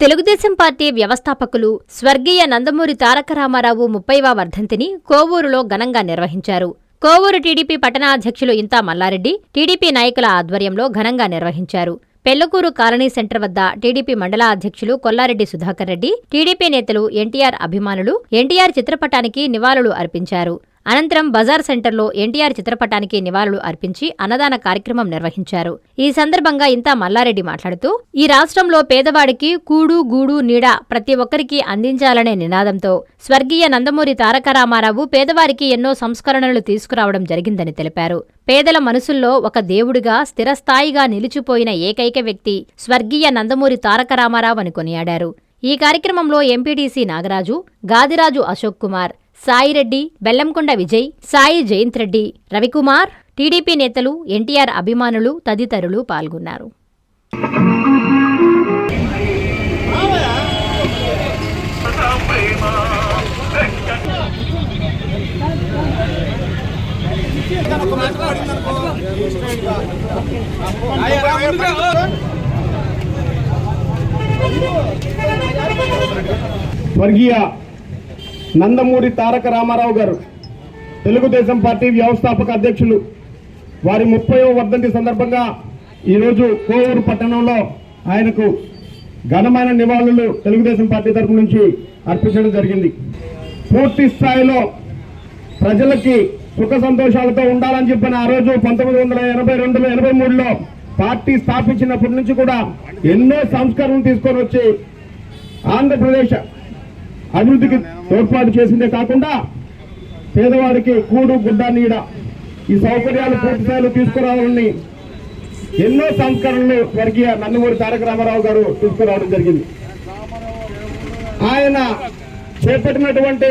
Telugu Desam party వ్యవస్థాపకులు స్వర్గీయ నందమూరి తారక రామారావు ముప్పైవ వర్ధంతిని కోవూరులో ఘనంగా నిర్వహించారు. కోవూరు టీడీపీ పట్టణాధ్యక్షులు ఇంతా మల్లారెడ్డి టీడీపీ నాయకుల ఆధ్వర్యంలో ఘనంగా నిర్వహించారు. పెళ్ళకూరు కాలనీ సెంటర్ వద్ద టీడీపీ మండల అధ్యక్షులు కొల్లారెడ్డి సుధాకర్ రెడ్డి టీడీపీ నేతలు ఎన్టీఆర్ అభిమానులు ఎన్టీఆర్ చిత్రపటానికి నివాళులు అర్పించారు. అనంతరం బజార్ సెంటర్లో ఎన్టీఆర్ చిత్రపటానికి నివాళులు అర్పించి అన్నదాన కార్యక్రమం నిర్వహించారు. ఈ సందర్భంగా ఇంతా మల్లారెడ్డి మాట్లాడుతూ ఈ రాష్ట్రంలో పేదవాడికి కూడు గూడు నీడ ప్రతి ఒక్కరికి అందించాలనే నినాదంతో స్వర్గీయ నందమూరి తారక రామారావు పేదవారికి ఎన్నో సంస్కరణలు తీసుకురావడం జరిగిందని తెలిపారు. పేదల మనసుల్లో ఒక దేవుడిగా స్థిరస్థాయిగా నిలిచిపోయిన ఏకైక వ్యక్తి స్వర్గీయ నందమూరి తారక రామారావు అని కొనియాడారు. ఈ కార్యక్రమంలో ఎంపీటీసీ నాగరాజు గాదిరాజు అశోక్ కుమార్ సాయిరెడ్డి బెల్లంకొండ విజయ్ సాయి జయంత్ రెడ్డి రవికుమార్ టీడీపీ నేతలు ఎన్టీఆర్ అభిమానులు తదితరులు పాల్గొన్నారు. స్వర్గీయ నందమూరి తారక రామారావు గారు తెలుగుదేశం పార్టీ వ్యవస్థాపక అధ్యక్షులు. వారి ముప్పైవ వర్ధంతి సందర్భంగా ఈరోజు కోవూరు పట్టణంలో ఆయనకు ఘనమైన నివాళులు తెలుగుదేశం పార్టీ తరపు నుంచి అర్పించడం జరిగింది. పూర్తి స్థాయిలో ప్రజలకి సుఖ సంతోషాలతో ఉండాలని చెప్పిన ఆ రోజు పంతొమ్మిది వందల ఎనభై రెండులో ఎనభై మూడులో పార్టీ స్థాపించినప్పటి నుంచి కూడా ఎన్నో సంస్కరణలు తీసుకొని వచ్చి ఆంధ్రప్రదేశ్ అభివృద్ధికి తోడ్పాటు చేసిందే కాకుండా పేదవాడికి కూడు గుడ్డ నీడ ఈ సౌకర్యాలు పూర్తి స్థాయిలో తీసుకురావాలని ఎన్నో సంస్కరణలు స్వర్గీయ నందమూరి తారక రామారావు గారు తీసుకురావడం జరిగింది. ఆయన చేపట్టినటువంటి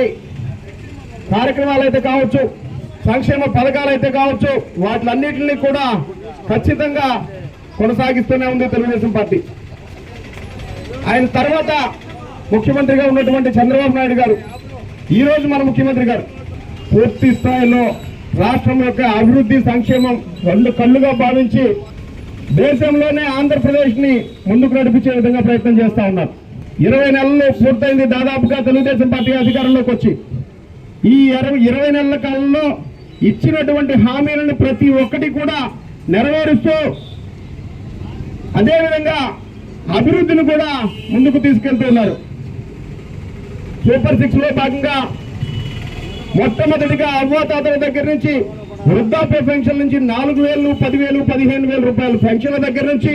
కార్యక్రమాలు అయితే కావచ్చు సంక్షేమ పథకాలు అయితే కావచ్చు వాటిలన్నింటినీ కూడా ఖచ్చితంగా కొనసాగిస్తూనే ఉంది తెలుగుదేశం పార్టీ. ఆయన తర్వాత ముఖ్యమంత్రిగా ఉన్నటువంటి చంద్రబాబు నాయుడు గారు ఈరోజు మన ముఖ్యమంత్రి గారు పూర్తి స్థాయిలో రాష్ట్రం యొక్క అభివృద్ధి సంక్షేమం రెండు కళ్ళుగా భావించి దేశంలోనే ఆంధ్రప్రదేశ్ని ముందుకు నడిపించే విధంగా ప్రయత్నం చేస్తూ ఉన్నారు. ఇరవై నెలలు పూర్తయింది దాదాపుగా తెలుగుదేశం పార్టీ అధికారంలోకి వచ్చి. ఈ ఇరవై ఇరవై నెలల కాలంలో ఇచ్చినటువంటి హామీలను ప్రతి ఒక్కటి కూడా నెరవేరుస్తూ అదేవిధంగా అభివృద్ధిని కూడా ముందుకు తీసుకెళ్తున్నారు. సూపర్ సిక్స్లో భాగంగా మొట్టమొదటిగా అవ్వాతాతల దగ్గర నుంచి వృద్ధాప్య పెన్షన్ నుంచి నాలుగు వేలు పదివేలు పదిహేను వేల రూపాయలు పెన్షన్ల దగ్గర నుంచి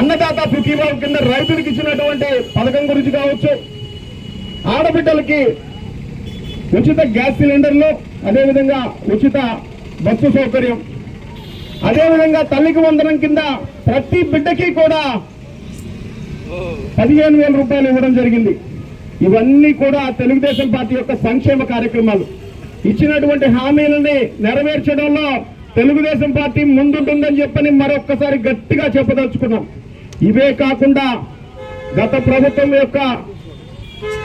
అన్నదాత సుఖీభావం కింద రైతులకు ఇచ్చినటువంటి పథకం గురించి కావచ్చు. ఆడబిడ్డలకి ఉచిత గ్యాస్ సిలిండర్లు అదేవిధంగా ఉచిత బస్సు సౌకర్యం. అదేవిధంగా తల్లికి వందనం కింద ప్రతి బిడ్డకి కూడా పదిహేను వేల రూపాయలు ఇవ్వడం జరిగింది. ఇవన్నీ కూడా తెలుగుదేశం పార్టీ యొక్క సంక్షేమ కార్యక్రమాలు. ఇచ్చినటువంటి హామీలని నెరవేర్చడంలో తెలుగుదేశం పార్టీ ముందుంటుందని చెప్పని మరొక్కసారి గట్టిగా చెప్పదలుచుకున్నాం. ఇవే కాకుండా గత ప్రభుత్వం యొక్క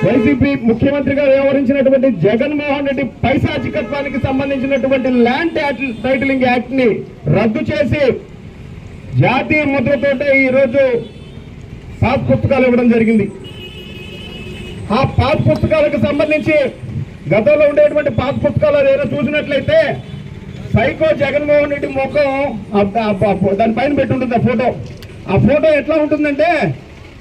వైసీపీ ముఖ్యమంత్రిగా వ్యవహరించినటువంటి జగన్మోహన్ రెడ్డి పైశాచికత్వానికి సంబంధించినటువంటి ల్యాండ్ టైటిలింగ్ యాక్ట్ని రద్దు చేసి జాతీయ ముద్రతోటే ఈరోజు పాస్ పుస్తకాలు ఇవ్వడం జరిగింది. ఆ పాస్ పుస్తకాలకు సంబంధించి గతంలో ఉండేటువంటి పాస్ పుస్తకాలు ఏదైనా చూసినట్లయితే సైకో జగన్మోహన్ రెడ్డి ముఖం దానిపైన పెట్టి ఉంటుంది ఆ ఫోటో. ఆ ఫోటో ఎట్లా ఉంటుందంటే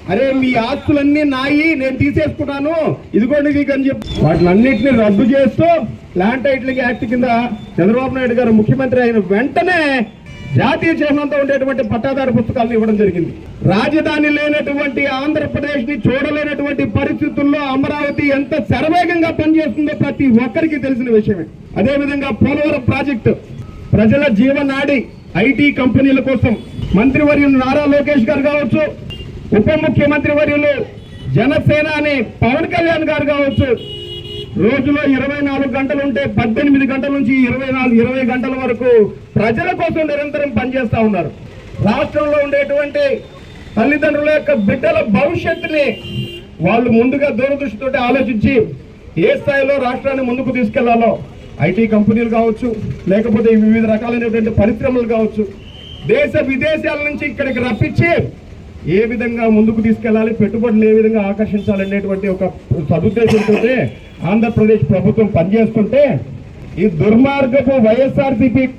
అరే మీ ఆస్తులన్నీ నాయి నేను తీసేసుకున్నాను ఇదిగోండి మీకు అని చెప్పి. వాటినన్నింటినీ రద్దు చేస్తూ ల్యాండ్ టైటిలింగ్ యాక్ట్ కింద చంద్రబాబు నాయుడు గారు ముఖ్యమంత్రి అయిన వెంటనే జాతీయ చిహ్నంతో ఉండేటువంటి పట్టాదారు పుస్తకాలను ఇవ్వడం జరిగింది. రాజధాని లేనటువంటి ఆంధ్రప్రదేశ్ని చూడలేనటువంటి పరిస్థితుల్లో అమరావతి ఎంత శరవేగంగా పనిచేస్తుందో ప్రతి ఒక్కరికి తెలిసిన విషయమే. అదేవిధంగా పోలవరం ప్రాజెక్టు ప్రజల జీవనాడి ఐటీ కంపెనీల కోసం మంత్రివర్యులు నారా లోకేష్ గారు కావచ్చు ఉప ముఖ్యమంత్రి వర్యులు జనసేన అనే పవన్ కళ్యాణ్ గారు కావచ్చు రోజులో ఇరవై నాలుగు గంటలు ఉంటే పద్దెనిమిది గంటల నుంచి ఇరవై నాలుగు ఇరవై గంటల వరకు ప్రజల కోసం నిరంతరం పనిచేస్తూ ఉన్నారు. రాష్ట్రంలో ఉండేటువంటి తల్లిదండ్రుల యొక్క బిడ్డల భవిష్యత్తుని వాళ్ళు ముందుగా దూరదృష్టితో ఆలోచించి ఏ స్థాయిలో రాష్ట్రాన్ని ముందుకు తీసుకెళ్ళాలో ఐటీ కంపెనీలు కావచ్చు లేకపోతే వివిధ రకాలైనటువంటి పరిశ్రమలు కావచ్చు దేశ విదేశాల నుంచి ఇక్కడికి రప్పించి ఏ విధంగా ముందుకు తీసుకెళ్ళాలి పెట్టుబడులు ఏ విధంగా ఆకర్షించాలనేటువంటి ఒక సదుద్దేశంతో ఆంధ్రప్రదేశ్ ప్రభుత్వం పనిచేస్తుంటే ఈ దుర్మార్గపు వైఎస్ఆర్సీపీ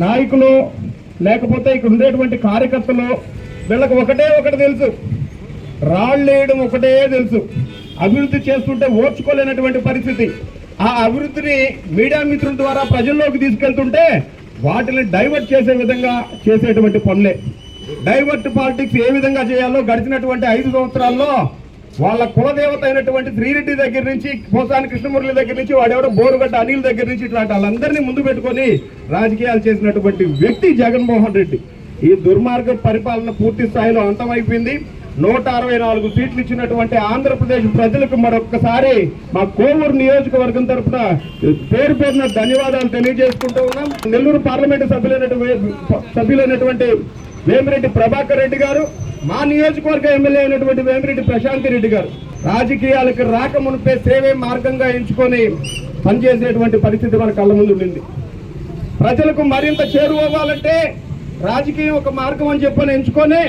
నాయకులు లేకపోతే ఇక్కడ ఉండేటువంటి కార్యకర్తలు వీళ్ళకి ఒకటే ఒకటి తెలుసు. రాళ్ళు ఒకటే తెలుసు. అభివృద్ధి చేస్తుంటే ఓర్చుకోలేనటువంటి పరిస్థితి. ఆ అభివృద్ధిని మీడియా మిత్రుల ద్వారా ప్రజల్లోకి తీసుకెళ్తుంటే వాటిని డైవర్ట్ చేసే విధంగా చేసేటువంటి పనులే. డైవర్ట్ పాలిటిక్స్ ఏ విధంగా చేయాలో గడిచినటువంటి ఐదు సంవత్సరాల్లో వాళ్ళ కులదేవత అయినటువంటి శ్రీరెడ్డి దగ్గర నుంచి పోసాని కృష్ణమురళి దగ్గర నుంచి వాడెవడో బోరుగడ్డ అనిల్ దగ్గర నుంచి ఇట్లాంటి వాళ్ళందరినీ ముందు పెట్టుకొని రాజకీయాలు చేసినటువంటి వ్యక్తి జగన్మోహన్ రెడ్డి. ఈ దుర్మార్గ పరిపాలన పూర్తి స్థాయిలో అంతమైపోయింది. నూట అరవై నాలుగు సీట్లు ఇచ్చినటువంటి ఆంధ్రప్రదేశ్ ప్రజలకు మరొక్కసారి మా కోవూరు నియోజకవర్గం తరఫున పేరు పేరున ధన్యవాదాలు తెలియజేసుకుంటూ ఉన్నాం. నెల్లూరు పార్లమెంటు సభ్యులైనటువంటి సభ్యులైనటువంటి వేమిరెడ్డి ప్రభాకర్ రెడ్డి గారు మా నియోజకవర్గ ఎమ్మెల్యే అయినటువంటి వేమిరెడ్డి ప్రశాంతి రెడ్డి గారు. రాజకీయాలకు రాక మునిపే సేవే మార్గంగా ఎంచుకొని పనిచేసేటువంటి పరిస్థితి మన కళ్ళ ముందు ఉండింది. ప్రజలకు మరింత చేరువవ్వాలంటే రాజకీయం ఒక మార్గం అని చెప్పని ఎంచుకొని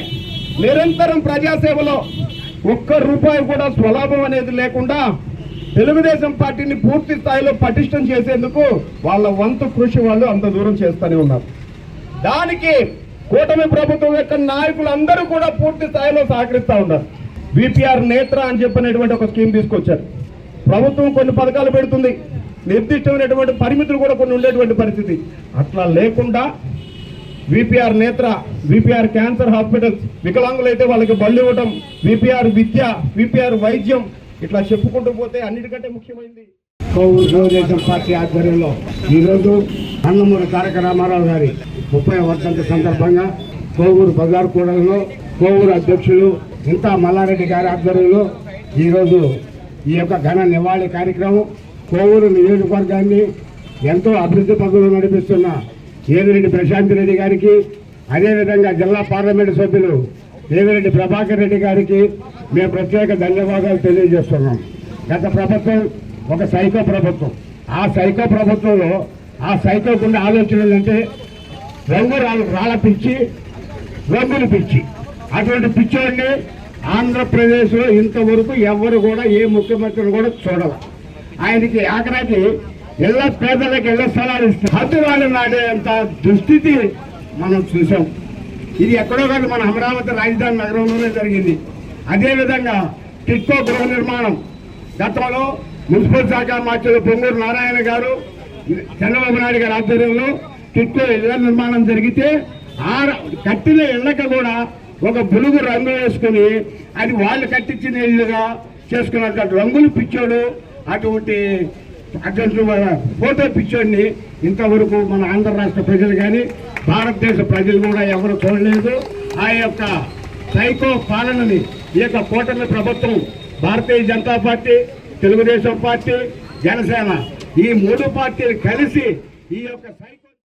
నిరంతరం ప్రజాసేవలో ఒక్క రూపాయి కూడా స్వలాభం అనేది లేకుండా తెలుగుదేశం పార్టీని పూర్తి స్థాయిలో పటిష్టం చేసేందుకు వాళ్ళ వంతు కృషి వాళ్ళు అంత దూరం చేస్తూనే ఉన్నారు. దానికి కూటమి ప్రభుత్వం యొక్క నాయకులు అందరూ కూడా పూర్తి స్థాయిలో సహకరిస్తూ ఉన్నారు. విపిఆర్ నేత్ర అని చెప్పినటువంటి ఒక స్కీమ్ తీసుకొచ్చారు. ప్రభుత్వం కొన్ని పథకాలు పెడుతుంది. నిర్దిష్టమైనటువంటి పరిమితులు కూడా కొన్ని ఉండేటువంటి పరిస్థితి. అట్లా లేకుండా VPR Netra VPR cancer hospitals వికలాంగులైతే వాళ్ళకి బళ్ళు ఇవ్వటం విపిఆర్ విద్య విపిఆర్ వైద్యం ఇట్లా చెప్పుకుంటూ పోతే అన్నిటికంటే ముఖ్యమైనది తెలుగుదేశం పార్టీ ఆధ్వర్యంలో ఈరోజు అన్నమూరి తారక రామారావు గారి ముప్పై వర్షంత సందర్భంగా కోవూరు బజార్ కూడలలో కోవూరు అధ్యక్షులు ఇంతా మల్లారెడ్డి గారి ఆధ్వర్యంలో ఈరోజు ఈ యొక్క ఘన నివాళి కార్యక్రమం కోవూరు నియోజకవర్గాన్ని ఎంతో అభివృద్ధి పనులు నడిపిస్తున్న ఏదిరెడ్డి ప్రశాంత్ రెడ్డి గారికి అదేవిధంగా జిల్లా పార్లమెంటు సభ్యులు దేవిరెడ్డి ప్రభాకర్ రెడ్డి గారికి మేము ప్రత్యేక ధన్యవాదాలు తెలియజేస్తున్నాం. గత ప్రభుత్వం ఒక సైకో ప్రభుత్వం. ఆ సైకో ప్రభుత్వంలో ఆ సైకో గుండె ఆలోచనలు అంటే రంగు రాళ్ళ రాళ్ళ పిచ్చి రంగులు పిచ్చి. అటువంటి పిచ్చోడిని ఆంధ్రప్రదేశ్లో ఇంతవరకు ఎవరు కూడా ఏ ముఖ్యమంత్రిని కూడా చూడరు ఆయనకి ఆఖరాకి ఇళ్ళ పేదలకు ఇళ్ళ స్థలాలు ఇస్తారు హద్దు వాళ్ళు దుస్థితి మనం చూసాం. ఇది ఎక్కడో కాదు మన అమరావతి రాజధాని నగరంలోనే జరిగింది. అదేవిధంగా టిక్కో గృహ నిర్మాణం. గతంలో మున్సిపల్ శాఖ మార్చులు పొంగూరు నారాయణ గారు చంద్రబాబు నాయుడు గారి ఆధ్వర్యంలో చుట్టూ ఇళ్ళ నిర్మాణం జరిగితే ఆ కట్టిన ఇళ్ళకు కూడా ఒక బులుగు రంగు వేసుకుని అది వాళ్ళు కట్టించిన ఇల్లుగా చేసుకున్నటువంటి రంగులు పిచ్చోడు అటువంటి అటువంటి ఫోటో పిచ్చోడిని ఇంతవరకు మన ఆంధ్ర రాష్ట్ర ప్రజలు కానీ భారతదేశ ప్రజలు కూడా ఎవరు చూడలేదు. ఆ యొక్క సైకో పాలనని ఈ యొక్క కూటమి ప్రభుత్వం భారతీయ జనతా పార్టీ తెలుగుదేశం పార్టీ జనసేన ఈ మూడు పార్టీలు కలిసి ఈ యొక్క సైకో